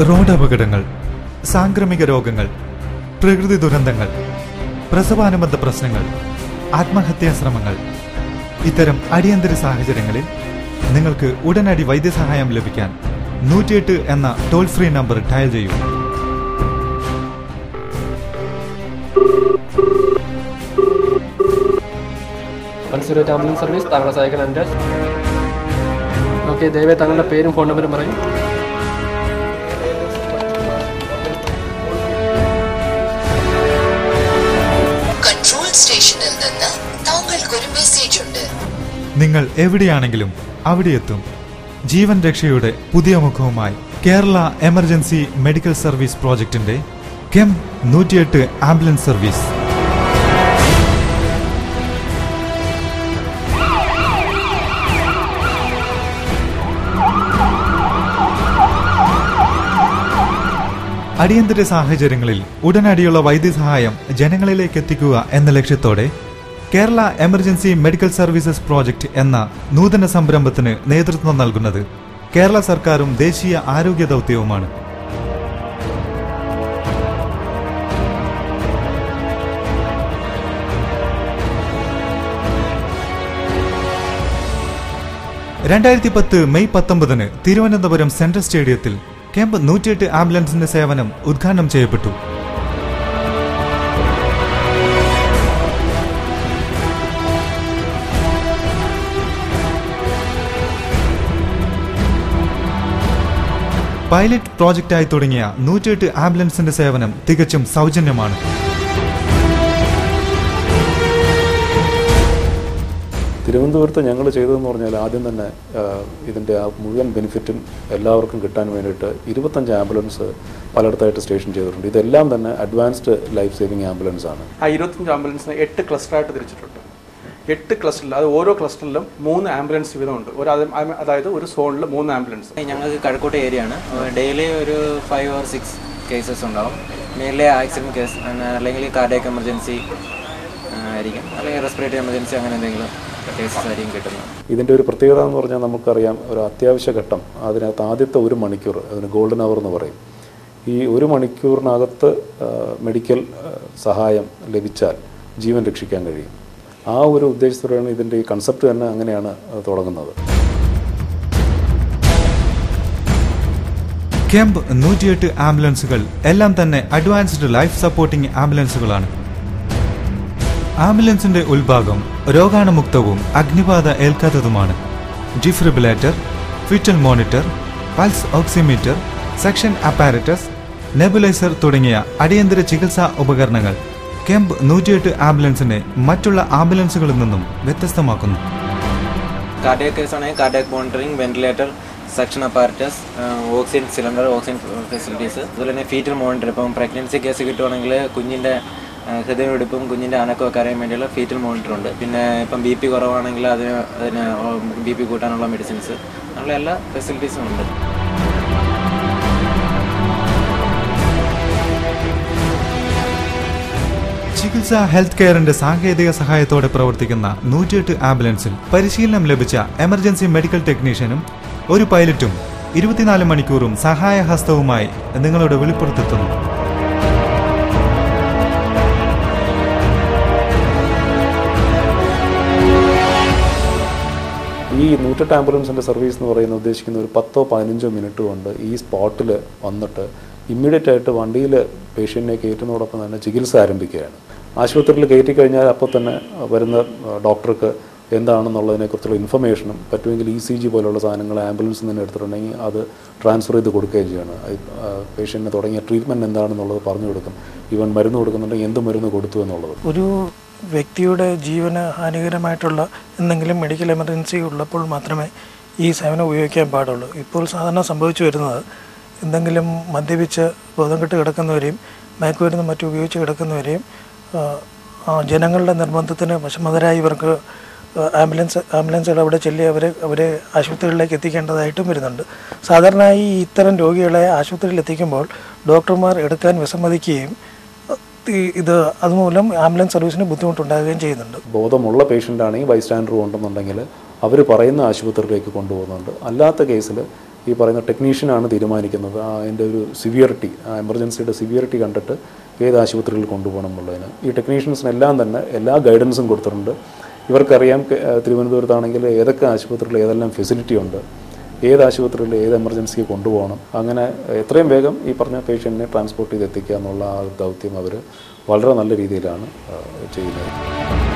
Road അപകടങ്ങൾ സാംക്രമിക രോഗങ്ങൾ പ്രകൃതി ദുരന്തങ്ങൾ പ്രസവാനുബന്ധ പ്രശ്നങ്ങൾ ആത്മഹത്യാ ശ്രമങ്ങൾ. ഇത്തരം അടിയന്തര സാഹചര്യങ്ങളിൽ നിങ്ങൾക്ക് ഉടനടി വൈദ്യസഹായം ലഭിക്കാൻ നൂറ്റിയെട്ട് എന്ന ടോൾ ഫ്രീ നമ്പർ ഡയൽ ചെയ്യൂ. സർവീസ് താങ്കളുടെ സഹായിക്കാൻ എന്റെ. ഓക്കെ ദയവായി താങ്കളുടെ പേരും ഫോൺ നമ്പറും പറയും. താങ്കൾക്കൊരു മെസ്സേജ് ഉണ്ട്. നിങ്ങൾ എവിടെയാണെങ്കിലും അവിടെ എത്തും. ജീവൻ രക്ഷയുടെ പുതിയ മുഖവുമായി കേരള എമർജൻസി മെഡിക്കൽ സർവീസ് പ്രോജക്റ്റിന്റെ കെം നൂറ്റിയെട്ട് ആംബുലൻസ് സർവീസ്. അടിയന്തര സാഹചര്യങ്ങളിൽ ഉടനടിയുള്ള വൈദ്യസഹായം ജനങ്ങളിലേക്ക് എത്തിക്കുക എന്ന ലക്ഷ്യത്തോടെ Kerala emergency medical services project എന്ന നൂതന സംരംഭത്തിന് നേതൃത്വം നൽകുന്നത് കേരള സർക്കാരും ദേശീയ ആരോഗ്യ ദൗത്യവുമാണ്. രണ്ടായിരത്തി പത്ത് മെയ് പത്തൊമ്പതിന് തിരുവനന്തപുരം സെൻട്രൽ സ്റ്റേഡിയത്തിൽ ക്യാമ്പ് നൂറ്റിയെട്ട് ആംബുലൻസിന്റെ സേവനം ഉദ്ഘാടനം ചെയ്യപ്പെട്ടു. പൈലറ്റ് പ്രോജക്റ്റായി തുടങ്ങിയ നൂറ്റിയെട്ട് ആംബുലൻസിന്റെ സേവനം തികച്ചും സൗജന്യമാണ്. തിരുവനന്തപുരത്ത് ഞങ്ങൾ ചെയ്തതെന്ന് പറഞ്ഞാൽ ആദ്യം തന്നെ ഇതിന്റെ ആ മുഴുവൻ ബെനിഫിറ്റും എല്ലാവർക്കും കിട്ടാൻ വേണ്ടിയിട്ട് ഇരുപത്തഞ്ച് ആംബുലൻസ് പലയിടത്തായിട്ട് സ്റ്റേഷൻ ചെയ്തിട്ടുണ്ട്. ഇതെല്ലാം തന്നെ അഡ്വാൻസ്ഡ് ലൈഫ് സേവിങ് ആംബുലൻസ് ആണ് ആ ഇരുപത്തഞ്ച് ആംബുലൻസിനെ എട്ട് ക്ലസ്റ്ററായിട്ട് തിരിച്ചിട്ടുണ്ട്. എട്ട് ക്ലസ്റ്ററിൽ അത് ഓരോ ക്ലസ്റ്ററിലും മൂന്ന് ആംബുലൻസ് വീതമുണ്ട്. ഒരു അതായത് ഒരു സോണിൽ മൂന്ന് ആംബുലൻസ് ഞങ്ങൾക്ക് കഴക്കൂട്ട ഏരിയ ആണ് ഡെയിലി ഒരു ഫൈവ് ഓർ സിക്സ് കേസസ് ഉണ്ടാവും. മെയിൻലി ആക്സിഡന്റ് കേസ് അല്ലെങ്കിൽ കാർഡിയക് എമർജൻസി ആയിരിക്കും. അല്ലെങ്കിൽ റെസ്പിറേറ്ററി എമർജൻസി അങ്ങനെ എന്തെങ്കിലും കേസസ് ആയിരിക്കും കിട്ടുന്നത്. ഇതിന്റെ ഒരു പ്രത്യേകത എന്ന് പറഞ്ഞാൽ നമുക്കറിയാം ഒരു അത്യാവശ്യ ഘട്ടം. അതിനകത്ത് ആദ്യത്തെ ഒരു മണിക്കൂർ അതിന് ഗോൾഡൻ അവർ എന്ന് പറയും. ഈ ഒരു മണിക്കൂറിനകത്ത് മെഡിക്കൽ സഹായം ലഭിച്ചാൽ ജീവൻ രക്ഷിക്കാൻ കഴിയും. ആ ഒരു ഉദ്ദേശത്തോടെയാണ് ഇതിന്റെ ഈ കൺസെപ്റ്റ് തന്നെ അങ്ങനെയാണ് തുടങ്ങുന്നത്. ക്യാമ്പ് നൂറ്റിയെട്ട് ആംബുലൻസുകൾ എല്ലാം തന്നെ അഡ്വാൻസ്ഡ് ലൈഫ് സപ്പോർട്ടിംഗ് ആംബുലൻസുകളാണ്. ആംബുലൻസിന്റെ ഉൾഭാഗം രോഗാണുമുക്തവും അഗ്നിബാധ ഏൽക്കാത്തതുമാണ്. Defibrillator foetal monitor pulse oximeter suction apparatus nebuliser തുടങ്ങിയ അടിയന്തര ചികിത്സാ ഉപകരണങ്ങൾ. കെമ്പ് നൂറ്റിയെട്ട് ആംബുലൻസിനെ മറ്റുള്ള ആംബുലൻസുകളിൽ നിന്നും വ്യത്യസ്തമാക്കുന്നു. കാർഡിയക് കേസ് ആണെങ്കിൽ cardiac monitoring ventilator suction apparatus oxygen cylinder oxygen facilities അതുപോലെ തന്നെ ഫീറ്റൽ മോണിറ്റർ ഇപ്പം പ്രഗ്നൻസി കേസ് കിട്ടുവാണെങ്കിൽ കുഞ്ഞിന്റെ ഹൃദയമെടുപ്പും കുഞ്ഞിന്റെ അനക്കമൊക്കെ അറിയാൻ വേണ്ടിയുള്ള ഫീറ്റൽ മോണിറ്റർ ഉണ്ട്. പിന്നെ ഇപ്പം ബി പി കുറവാണെങ്കിൽ അതിന് അതിന് ബി പി കൂട്ടാനുള്ള മെഡിസിൻസ് അങ്ങനെയുള്ള എല്ലാ ഫെസിലിറ്റീസും ഉണ്ട്. ചികിത്സ ഹെൽത്ത് കെയറിന്റെ സാങ്കേതിക സഹായത്തോടെ പ്രവർത്തിക്കുന്ന നൂറ്റിയെട്ട് ആംബുലൻസിൽ പരിശീലനം ലഭിച്ച എമർജൻസി മെഡിക്കൽ ടെക്നീഷ്യനും ഒരു പൈലറ്റും ഇരുപത്തിനാല് മണിക്കൂറും സഹായഹസ്തവുമായി നിങ്ങളുടെ വെളിപ്പെടുത്തുന്നു ഈ നൂറ്റെട്ട് ആംബുലൻസിന്റെ സർവീസ് എന്ന് പറയുന്നത് ഉദ്ദേശിക്കുന്ന ഒരു പത്തോ പതിനഞ്ചോ മിനിറ്റ് കൊണ്ട് ഈ സ്പോട്ടിൽ വന്നിട്ട് ഇമ്മീഡിയറ്റ് ആയിട്ട് വണ്ടിയിൽ പേഷ്യന്റിനെ കയറ്റുന്നതോടൊപ്പം തന്നെ ചികിത്സ ആരംഭിക്കുകയാണ്. ആശുപത്രിയിൽ കയറ്റി കഴിഞ്ഞാൽ അപ്പോൾ തന്നെ വരുന്ന ഡോക്ടർക്ക് എന്താണെന്നുള്ളതിനെക്കുറിച്ചുള്ള ഇൻഫർമേഷനും പറ്റുമെങ്കിൽ ഇ സി ജി പോലുള്ള സാധനങ്ങൾ ആംബുലൻസിൽ നിന്ന് എടുത്തിട്ടുണ്ടെങ്കിൽ അത് ട്രാൻസ്ഫർ ചെയ്ത് കൊടുക്കുകയും ചെയ്യണം. പേഷ്യന്റിന് തുടങ്ങിയ ട്രീറ്റ്മെന്റ് എന്താണെന്നുള്ളത് പറഞ്ഞു കൊടുക്കും. ഈവൻ മരുന്ന് കൊടുക്കുന്നുണ്ടെങ്കിൽ എന്ത് മരുന്ന് കൊടുത്തു എന്നുള്ളത്. ഒരു വ്യക്തിയുടെ ജീവന് ഹാനികരമായിട്ടുള്ള എന്തെങ്കിലും മെഡിക്കൽ എമർജൻസി ഉള്ളപ്പോൾ മാത്രമേ ഈ സേവനം ഉപയോഗിക്കാൻ പാടുള്ളൂ. ഇപ്പോൾ സാധാരണ സംഭവിച്ചു വരുന്നത് എന്തെങ്കിലും മദ്യപിച്ച് ബോധം കെട്ട് കിടക്കുന്നവരെയും മയക്കുമരുന്ന് മറ്റും ഉപയോഗിച്ച് കിടക്കുന്നവരെയും ജനങ്ങളുടെ നിർബന്ധത്തിന് വിഷമതരായി ഇവർക്ക് ആംബുലൻസ് ആംബുലൻസുകൾ അവിടെ ചെല്ലി അവരെ അവരെ ആശുപത്രികളിലേക്ക് എത്തിക്കേണ്ടതായിട്ടും വരുന്നുണ്ട്. സാധാരണയായി ഇത്തരം രോഗികളെ ആശുപത്രിയിൽ എത്തിക്കുമ്പോൾ ഡോക്ടർമാർ എടുക്കാൻ വിസമ്മതിക്കുകയും ഇത് അതുമൂലം ആംബുലൻസ് സർവീസിന് ബുദ്ധിമുട്ടുണ്ടാകുകയും ചെയ്യുന്നുണ്ട്. ബോധമുള്ള പേഷ്യന്റ് ആണെങ്കിൽ ബൈസ്റ്റാൻഡർ ഉണ്ടെന്നുണ്ടെങ്കിൽ അവർ പറയുന്ന ആശുപത്രിയിലേക്ക് കൊണ്ടുപോകുന്നുണ്ട്. അല്ലാത്ത കേസിൽ ഈ പറയുന്ന ടെക്നീഷ്യനാണ് തീരുമാനിക്കുന്നത്. അതിന്റെ ഒരു സിവിയറിറ്റി ആ എമർജൻസിയുടെ സിവിയറിറ്റി കണ്ടിട്ട് ഏത് ആശുപത്രിയിൽ കൊണ്ടുപോകണം എന്നുള്ളതിന്. ഈ ടെക്നീഷ്യൻസിനെല്ലാം തന്നെ എല്ലാ ഗൈഡൻസും കൊടുത്തിട്ടുണ്ട്. ഇവർക്കറിയാം തിരുവനന്തപുരത്താണെങ്കിൽ ഏതൊക്കെ ആശുപത്രിയിൽ ഏതെല്ലാം ഫെസിലിറ്റി ഉണ്ട് ഏത് ആശുപത്രിയിൽ ഏത് എമർജൻസിക്ക് കൊണ്ടുപോകണം അങ്ങനെ എത്രയും വേഗം ഈ പറഞ്ഞ പേഷ്യന്റിനെ ട്രാൻസ്പോർട്ട് ചെയ്ത് എത്തിക്കുക എന്നുള്ള ആ ദൗത്യം അവർ വളരെ നല്ല രീതിയിലാണ് ചെയ്യുന്നത്.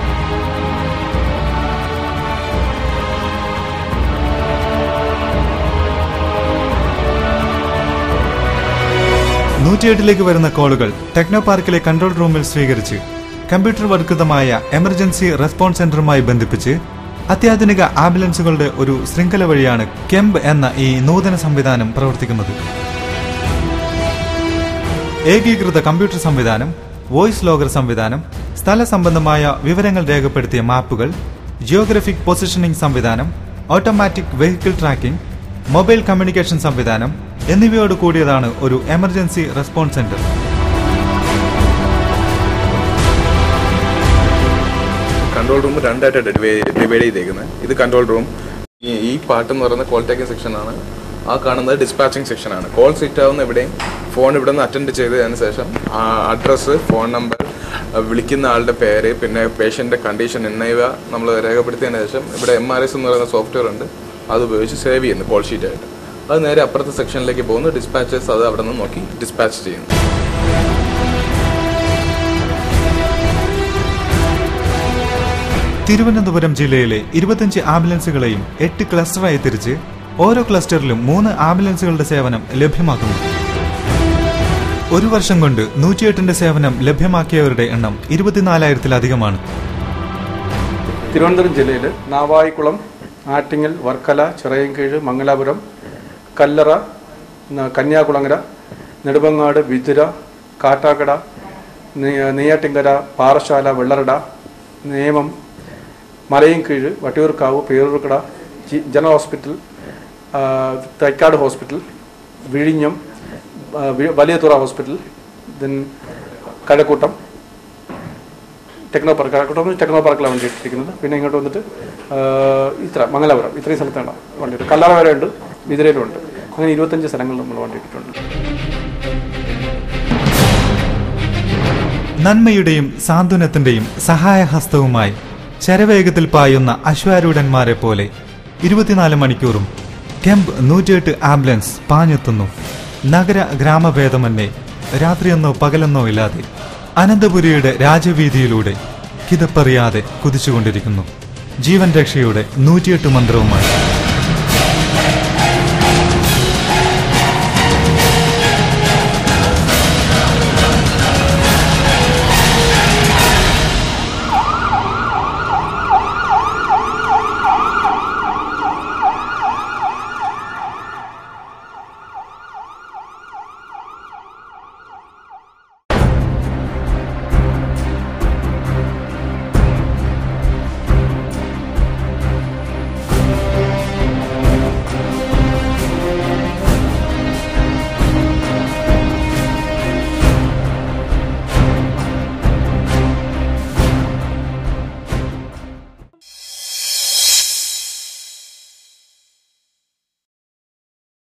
നൂറ്റിയെട്ടിലേക്ക് വരുന്ന കോളുകൾ ടെക്നോ പാർക്കിലെ കൺട്രോൾ റൂമിൽ സ്വീകരിച്ച് കമ്പ്യൂട്ടർ വർക്കൃതമായ എമർജൻസി റെസ്പോൺസ് സെന്ററുമായി ബന്ധിപ്പിച്ച് അത്യാധുനിക ആംബുലൻസുകളുടെ ഒരു ശൃംഖല വഴിയാണ് കെംബ് എന്ന ഈ നൂതന സംവിധാനം പ്രവർത്തിക്കുന്നത്. ഏകീകൃത കമ്പ്യൂട്ടർ സംവിധാനം വോയിസ് ലോഗർ സംവിധാനം സ്ഥല സംബന്ധമായ വിവരങ്ങൾ രേഖപ്പെടുത്തിയ മാപ്പുകൾ ജിയോഗ്രഫിക് പൊസിഷനിംഗ് സംവിധാനം automatic vehicle tracking mobile communication സംവിധാനം എന്നിവയോട് കൂടിയതാണ് ഒരു emergency response centre. Control room രണ്ടായിട്ട് ഡിവൈഡ് ചെയ്തേക്കുന്നത് ഇത് കൺട്രോൾ റൂം. ഈ പാട്ട് എന്ന് പറയുന്നത് കോൾ ടേക്കിംഗ് സെക്ഷനാണ് ആ കാണുന്നത് ഡിസ്പാച്ചിങ് സെക്ഷനാണ് കോൾ സീറ്റ് ആവുന്ന എവിടെയും ഫോൺ ഇവിടെ നിന്ന് അറ്റൻഡ് ചെയ്തതിന് ശേഷം അഡ്രസ്സ് ഫോൺ നമ്പർ വിളിക്കുന്ന ആളുടെ പേര് പിന്നെ പേഷ്യന്റെ കണ്ടീഷൻ എന്നിവ നമ്മൾ രേഖപ്പെടുത്തിയതിന് ശേഷം ഇവിടെ എം ആർ എസ് എന്ന് പറയുന്ന സോഫ്റ്റ്വെയർ ഉണ്ട്. അത് ഉപയോഗിച്ച് സേവ് ചെയ്യുന്നു കോൾ ഷീറ്റായിട്ട് അത് നേരെ അപ്പുറത്തെ സെക്ഷനിലേക്ക് പോകുന്നു ഡിസ്പാച്ചേഴ്സ് അത് അവിടെ നിന്ന് നോക്കി ഡിസ്പാച്ച് ചെയ്യുന്നു. തിരുവനന്തപുരം ജില്ലയിലെ ഇരുപത്തിയഞ്ച് ആംബുലൻസുകളെയും എട്ട് ക്ലസ്റ്ററായി തിരിച്ച് ഓരോ ക്ലസ്റ്ററിലും മൂന്ന് ആംബുലൻസുകളുടെ സേവനം ലഭ്യമാക്കുന്നു. ഒരു വർഷം കൊണ്ട് നൂറ്റിയെട്ടിന്റെ സേവനം ലഭ്യമാക്കിയവരുടെ എണ്ണം ഇരുപത്തിനാലായിരത്തിലധികമാണ്. തിരുവനന്തപുരം ജില്ലയിൽ Navaikulam Attingal Varkala Chirayinkeezhu Mangalapuram Kallara Kanyakulangara Nedumangad Vithura Kattakada Neyyattinkara Parassala Vellarada Nemom Malayinkeezhu Vattiyoorkavu Peroorkada general hospital Thycaud hospital വിഴിഞ്ഞം Valiyathura hospital then Kazhakkoottam. Techno park Kazhakkoottam techno പാർക്കിലാണ് വണ്ടി എടുത്തിരിക്കുന്നത് പിന്നെ ഇങ്ങോട്ട് വന്നിട്ട് ഇത്ര മംഗലാപുരം ഇത്രയും സ്ഥലത്താണ് വണ്ടി ഇട്ട് കല്ലറ വരെ ഉണ്ട് ഇതിരയിലും ഉണ്ട് അങ്ങനെ ഇരുപത്തഞ്ച് സ്ഥലങ്ങൾ നമ്മൾ വണ്ടി നന്മയുടെയും സാന്ത്വനത്തിന്റെയും സഹായഹസ്തവുമായി ശരവേഗത്തിൽ പായുന്ന അശ്വാരൂഢന്മാരെ പോലെ ഇരുപത്തിനാല് മണിക്കൂറും കെമ്പ് നൂറ്റിയെട്ട് ആംബുലൻസ് പാഞ്ഞെത്തുന്നു. നഗര ഗ്രാമഭേദമന്യേ രാത്രിയെന്നോ പകലെന്നോ ഇല്ലാതെ അനന്തപുരിയുടെ രാജവീതിയിലൂടെ കിതപ്പറിയാതെ കുതിച്ചുകൊണ്ടിരിക്കുന്നു. ജീവൻ രക്ഷയുടെ നൂറ്റിയെട്ട് മന്ത്രവുമായി.